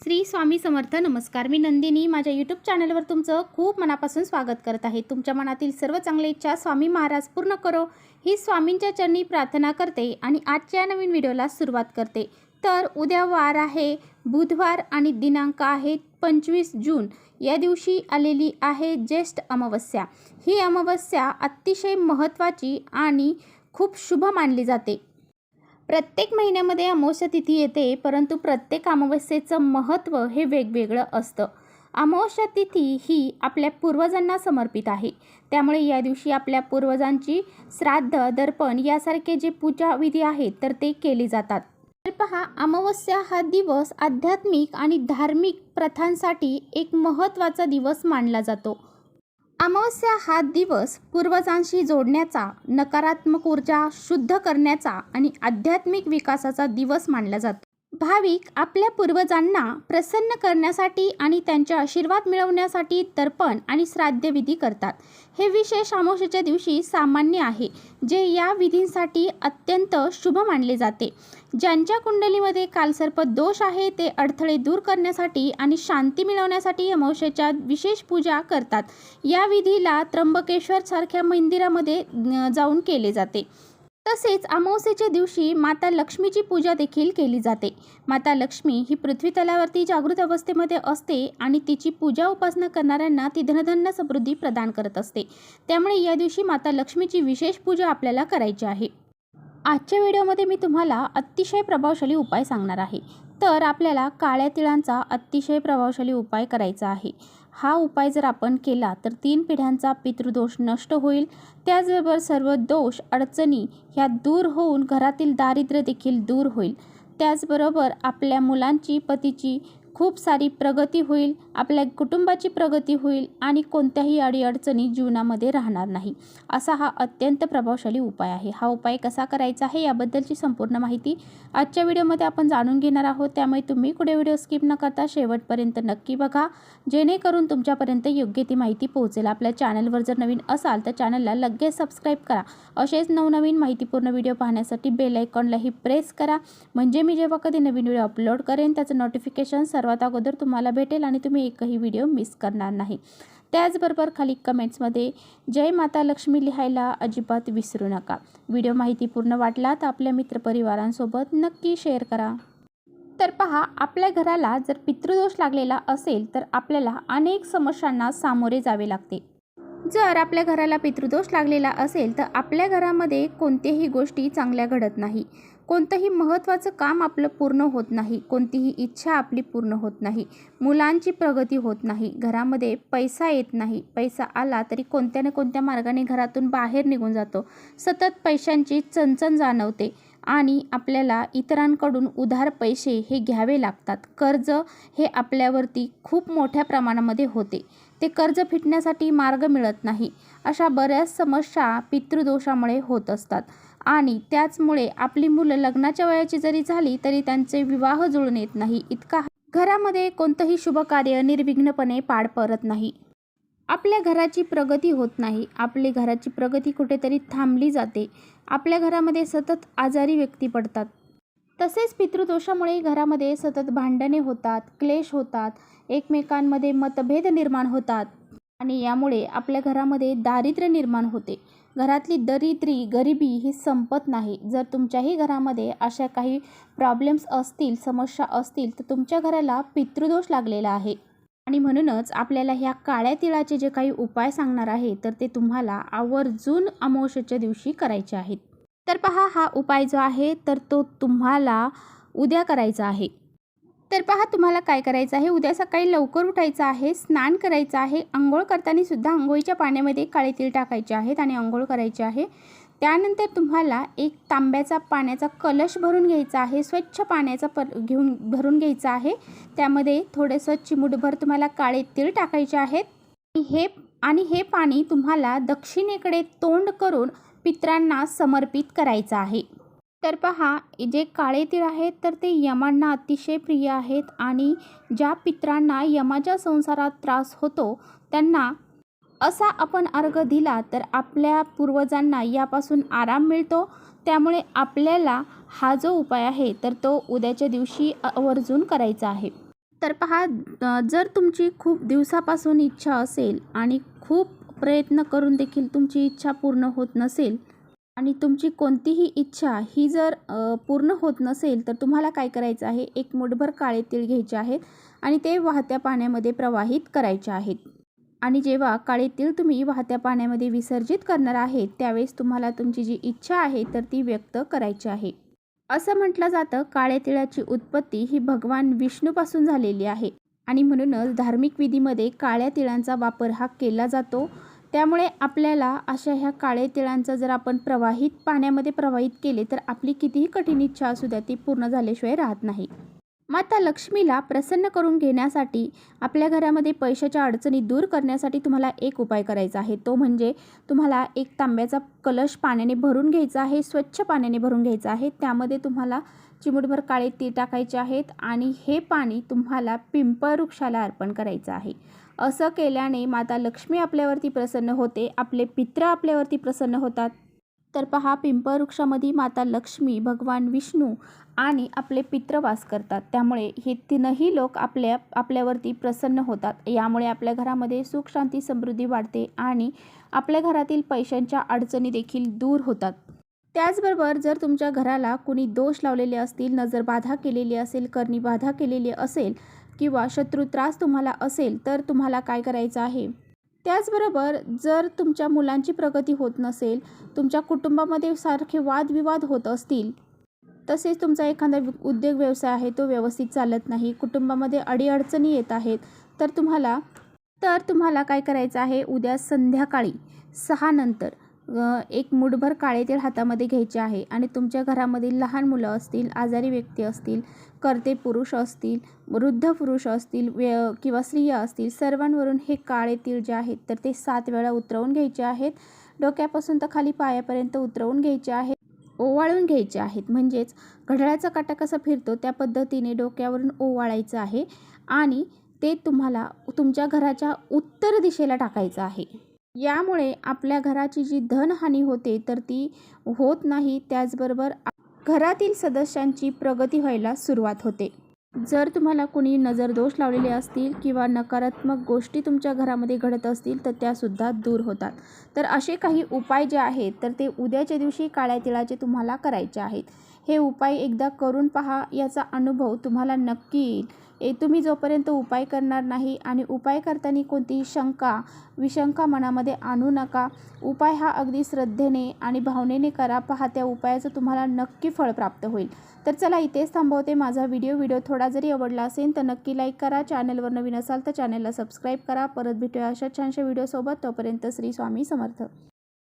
श्री स्वामी समर्थ नमस्कार. मी नंदिनी. माझ्या यूट्यूब चॅनलवर तुमचं खूप मनापासून स्वागत करत आहे. तुमच्या मनातील सर्व चांगल्या इच्छा स्वामी महाराज पूर्ण करो. ही स्वामींच्या चरणी प्रार्थना करते आणि आजच्या नवीन व्हिडिओला सुरुवात करते. तर उद्या वार आहे बुधवार आणि दिनांक आहे पंचवीस जून. या दिवशी आलेली आहे ज्येष्ठ अमावस्या. ही अमावस्या अतिशय महत्त्वाची आणि खूप शुभ मानली जाते. प्रत्येक महिन्यामध्ये अमावस्या तिथी येते परंतु प्रत्येक अमावस्येचं महत्त्व हे वेगवेगळं असतं. अमावस्या तिथी ही आपल्या पूर्वजांना समर्पित आहे. त्यामुळे या दिवशी आपल्या पूर्वजांची श्राद्ध दर्पण यासारखे जे पूजाविधी आहेत तर ते केले जातात. तर पहा अमावस्या हा दिवस आध्यात्मिक आणि धार्मिक प्रथांसाठी एक महत्त्वाचा दिवस मानला जातो. अमावस्या हा दिवस पूर्वजांशी जोडण्याचा नकारात्मक ऊर्जा शुद्ध करण्याचा आणि आध्यात्मिक विकासाचा दिवस मानला जातो. भाविक आपल्या पूर्वजांना प्रसन्न करण्यासाठी आणि त्यांचे आशीर्वाद मिळवण्यासाठी तर्पण आणि श्राद्धविधी करतात. हे विशेष अमावस्येच्या दिवशी सामान्य आहे जे या विधींसाठी अत्यंत शुभ मानले जाते. ज्यांच्या कुंडलीमध्ये कालसर्प दोष आहे ते अडथळे दूर करण्यासाठी आणि शांती मिळवण्यासाठी अमावस्येच्या विशेष पूजा करतात. या विधीला त्र्यंबकेश्वर सारख्या मंदिरामध्ये जाऊन केले जाते. तसेच अमावस्येच्या दिवशी माता लक्ष्मीची पूजा देखील केली जाते. माता लक्ष्मी ही पृथ्वी तलावरती जागृत अवस्थेमध्ये असते आणि तिची पूजा उपासना करणाऱ्यांना ती धनधन्य समृद्धी प्रदान करत असते. त्यामुळे या दिवशी माता लक्ष्मीची विशेष पूजा आपल्याला करायची आहे. आजच्या व्हिडिओमध्ये मी तुम्हाला अतिशय प्रभावशाली उपाय सांगणार आहे. तर आपल्याला काळ्या तिळांचा अतिशय प्रभावशाली उपाय करायचा आहे. हा उपाय जर आपण केला तर तीन पिढ्यांचा पितृदोष नष्ट होईल. त्याचबरोबर सर्व दोष अडचणी ह्या दूर होऊन घरातील दारिद्र्य देखील दूर होईल. त्याचबरोबर आपल्या मुलांची पतीची खूप सारी प्रगती होईल आपल्या कुटुंबाची प्रगती होईल आणि कोणत्याही अडीअडचणी जीवनामध्ये राहणार नाही. असा हा अत्यंत प्रभावशाली उपाय आहे. हा उपाय कसा करायचा आहे याबद्दलची संपूर्ण माहिती आजच्या व्हिडिओमध्ये आपण जाणून घेणार आहोत. त्यामुळे तुम्ही कुठे व्हिडिओ स्किप न करता शेवटपर्यंत नक्की बघा. जेणेकरून तुमच्यापर्यंत योग्य ती माहिती पोहोचेल. आपल्या चॅनलवर जर नवीन असाल तर चॅनलला लगेच सबस्क्राईब करा. असेच नवनवीन माहितीपूर्ण व्हिडिओ पाहण्यासाठी बेल आयकॉनलाही प्रेस करा. म्हणजे मी जेव्हा कधी नवीन व्हिडिओ अपलोड करेन त्याचं नोटिफिकेशन सर्व सर्वात अगोदर तुम्हाला भेटेल आणि तुम्ही एकही व्हिडिओ मिस करणार नाही. त्याचबरोबर खाली कमेंट्समध्ये जय माता लक्ष्मी लिहायला अजिबात विसरू नका. व्हिडिओ माहितीपूर्ण वाटला तर आपल्या मित्रपरिवारांसोबत नक्की शेअर करा. तर पहा आपल्या घराला जर पितृदोष लागलेला असेल तर आपल्याला अनेक समस्यांना सामोरे जावे लागते. जर आपल्या घराला पितृदोष लागलेला असेल तर आपल्या घरामध्ये कोणत्याही गोष्टी चांगल्या घडत नाही. कोणतंही महत्त्वाचं काम आपलं पूर्ण होत नाही कोणतीही इच्छा आपली पूर्ण होत नाही मुलांची प्रगती होत नाही घरामध्ये पैसा येत नाही पैसा आला तरी कोणत्या ना कोणत्या मार्गाने घरातून बाहेर निघून जातो. सतत पैशांची चणचण जाणवते आणि आपल्याला इतरांकडून उधार पैसे हे घ्यावे लागतात. कर्ज हे आपल्यावरती खूप मोठ्या प्रमाणामध्ये होते. ते कर्ज फिटण्यासाठी मार्ग मिळत नाही. अशा बऱ्याच समस्या पितृदोषामुळे होत असतात. आणि त्याचमुळे आपली मुलं लग्नाच्या वयाची जरी झाली तरी त्यांचे विवाह जुळून येत नाही. इतका घरामध्ये कोणतंही शुभकार्य निर्विघ्नपणे पार पडत नाही. आपल्या घराची प्रगती होत नाही. आपली घराची प्रगती कुठेतरी थांबली जाते. आपल्या घरामध्ये सतत आजारी व्यक्ती पडतात. तसेच पितृदोषामुळे घरामध्ये सतत भांडणे होतात क्लेश होतात. एकमेकांमध्ये मतभेद निर्माण होतात. आणि यामुळे आपल्या घरामध्ये दारिद्र्य निर्माण होते. घरातली दरिद्री गरिबी ही संपत नाही. जर तुमच्याही घरामध्ये अशा काही प्रॉब्लेम्स असतील समस्या असतील तर तुमच्या घराला पितृदोष लागलेला आहे. आणि म्हणूनच आपल्याला ह्या काळ्या तिळाचे जे काही उपाय सांगणार आहे तर ते तुम्हाला आवर्जून अमावस्येच्या दिवशी करायचे आहेत. तर पहा हा उपाय जो आहे तर तो तुम्हाला उद्या करायचा आहे. तर पहा तुम्हाला काय करायचं आहे. उद्या सकाळी लवकर उठायचं आहे. स्नान करायचं आहे. आंघोळ करताना सुद्धा आंघोळीच्या पाण्यामध्ये काळे तेल टाकायचे आहेत आणि आंघोळ करायची आहे. त्यानंतर तुम्हाला एक तांब्याचा पाण्याचा कलश भरून घ्यायचा आहे. स्वच्छ पाण्याचा पर घेऊन भरून घ्यायचा आहे. त्यामध्ये थोडंसं चिमूटभर तुम्हाला काळे तीळ टाकायचे आहेत. हे आणि हे पाणी तुम्हाला दक्षिणेकडे तोंड करून पित्रांना समर्पित करायचं आहे. तर पहा जे काळे तीळ आहेत तर ते यमांना अतिशय प्रिय आहेत आणि ज्या पित्रांना यमाच्या संसारात त्रास होतो त्यांना असा आपण अर्घ दिला तर आपल्या पूर्वजांना यापासून आराम मिळतो. त्यामुळे आपल्याला हा जो उपाय आहे तर तो उद्याच्या दिवशी आवर्जून करायचा आहे. तर पहा जर तुमची खूप दिवसापासून इच्छा असेल आणि खूप प्रयत्न करून देखील तुमची इच्छा पूर्ण होत नसेल आणि तुमची कोणतीही इच्छा ही जर पूर्ण होत नसेल तर तुम्हाला काय करायचं आहे? एक मुठभर काळे तीळ घ्यायचे आहेत आणि ते वाहत्या पाण्यामध्ये प्रवाहित करायचे आहेत. आणि जेव्हा काळे तीळ तुम्ही वाहत्या पाण्यामध्ये विसर्जित करणार आहेत त्यावेळेस तुम्हाला तुमची जी इच्छा आहे तर ती व्यक्त करायची आहे. असं म्हटलं जातं काळ्या तिळाची उत्पत्ती ही भगवान विष्णूपासून झालेली आहे. आणि म्हणूनच धार्मिक विधीमध्ये काळ्या तिळांचा वापर हा केला जातो. त्यामुळे आपल्याला अशा ह्या काळे तिळांचा जर आपण प्रवाहित पाण्यामध्ये प्रवाहित केले तर आपली कितीही कठीण इच्छा असू द्या ती पूर्ण झाल्याशिवाय राहत नाही. माता लक्ष्मीला प्रसन्न करून घेण्यासाठी आपल्या घरामध्ये पैशाच्या अडचणी दूर करण्यासाठी तुम्हाला एक उपाय करायचा आहे. तो म्हणजे तुम्हाला एक तांब्याचा कलश पाण्याने भरून घ्यायचा आहे स्वच्छ पाण्याने भरून घ्यायचा आहे. त्यामध्ये तुम्हाला चिमूटभर काळे तीळ टाकायचे आहेत आणि हे पाणी तुम्हाला पिंपळ वृक्षाला अर्पण करायचं आहे. असं केल्याने माता लक्ष्मी आपल्यावरती प्रसन्न होते आपले पित्र आपल्यावरती प्रसन्न होतात. तर पहा पिंपवृक्षामध्ये माता लक्ष्मी भगवान विष्णू आणि आपले पित्र वास करतात. त्यामुळे हे तीनही लोक आपल्या आपल्यावरती प्रसन्न होतात. यामुळे आपल्या घरामध्ये सुख शांती समृद्धी वाढते आणि आपल्या घरातील पैशांच्या अडचणी देखील दूर होतात. त्याचबरोबर जर तुमच्या घराला कुणी दोष लावलेले असतील नजर बाधा केलेली असेल करणी बाधा केलेली असेल किंवा शत्रू त्रास तुम्हाला असेल तर तुम्हाला काय करायचं आहे? त्याचबरोबर जर तुमच्या मुलांची प्रगती होत नसेल तुमच्या कुटुंबामध्ये सारखे वादविवाद होत असतील तसेच तुमचा एखादा उद्योग व्यवसाय आहे तो व्यवस्थित चालत नाही कुटुंबामध्ये अडीअडचणी येत आहेत तर तुम्हाला तर तुम्हाला काय करायचं आहे? उद्या संध्याकाळी सहा नंतर एक मुठभर काळे तेल हातामध्ये घ्यायचे आहे आणि तुमच्या घरामधील लहान मुलं असतील आजारी व्यक्ती असतील कर्ते पुरुष असतील वृद्ध पुरुष असतील व्य किंवा स्त्रिया असतील सर्वांवरून हे काळे तीळ जे आहेत तर ते सात वेळा उतरवून घ्यायचे आहेत. डोक्यापासून तर खाली पायापर्यंत उतरवून घ्यायचे आहेत. ओवाळून घ्यायचे आहेत. म्हणजेच घड्याळाचा काटा कसा फिरतो त्या पद्धतीने डोक्यावरून ओवाळायचं आहे आणि ते तुम्हाला तुमच्या घराच्या उत्तर दिशेला टाकायचं आहे. यामुळे आपल्या घराची जी धनहानी होते तर ती होत नाही. त्याचबरोबर घरातील सदस्यांची प्रगती व्हायला सुरुवात होते. जर तुम्हाला कुणी नजर दोष लावलेले असतील किंवा नकारात्मक गोष्टी तुमच्या घरामध्ये घडत असतील तर त्यासुद्धा दूर होतात. तर असे काही उपाय जे आहेत तर ते उद्याच्या दिवशी काळ्या तिळाचे तुम्हाला करायचे आहेत. हे उपाय एकदा करून पहा. याचा अनुभव तुम्हाला नक्की येईल. ए तुम्ही जोपर्यंत उपाय करणार नाही आणि उपाय करताना कोणतीही शंका विशंका मनामध्ये आणू नका. उपाय हा अगदी श्रद्धेने आणि भावनेने करा. पहा त्या उपायाचं तुम्हाला नक्की फळ प्राप्त होईल. तर चला इथेच थांबवते माझा व्हिडिओ. व्हिडिओ थोडा जरी आवडला असेल तर नक्की लाईक करा. चॅनलवर नवीन असाल तर चॅनलला सबस्क्राईब करा. परत भेटूया अशा छानशा व्हिडिओसोबत. तोपर्यंत श्री स्वामी समर्थ.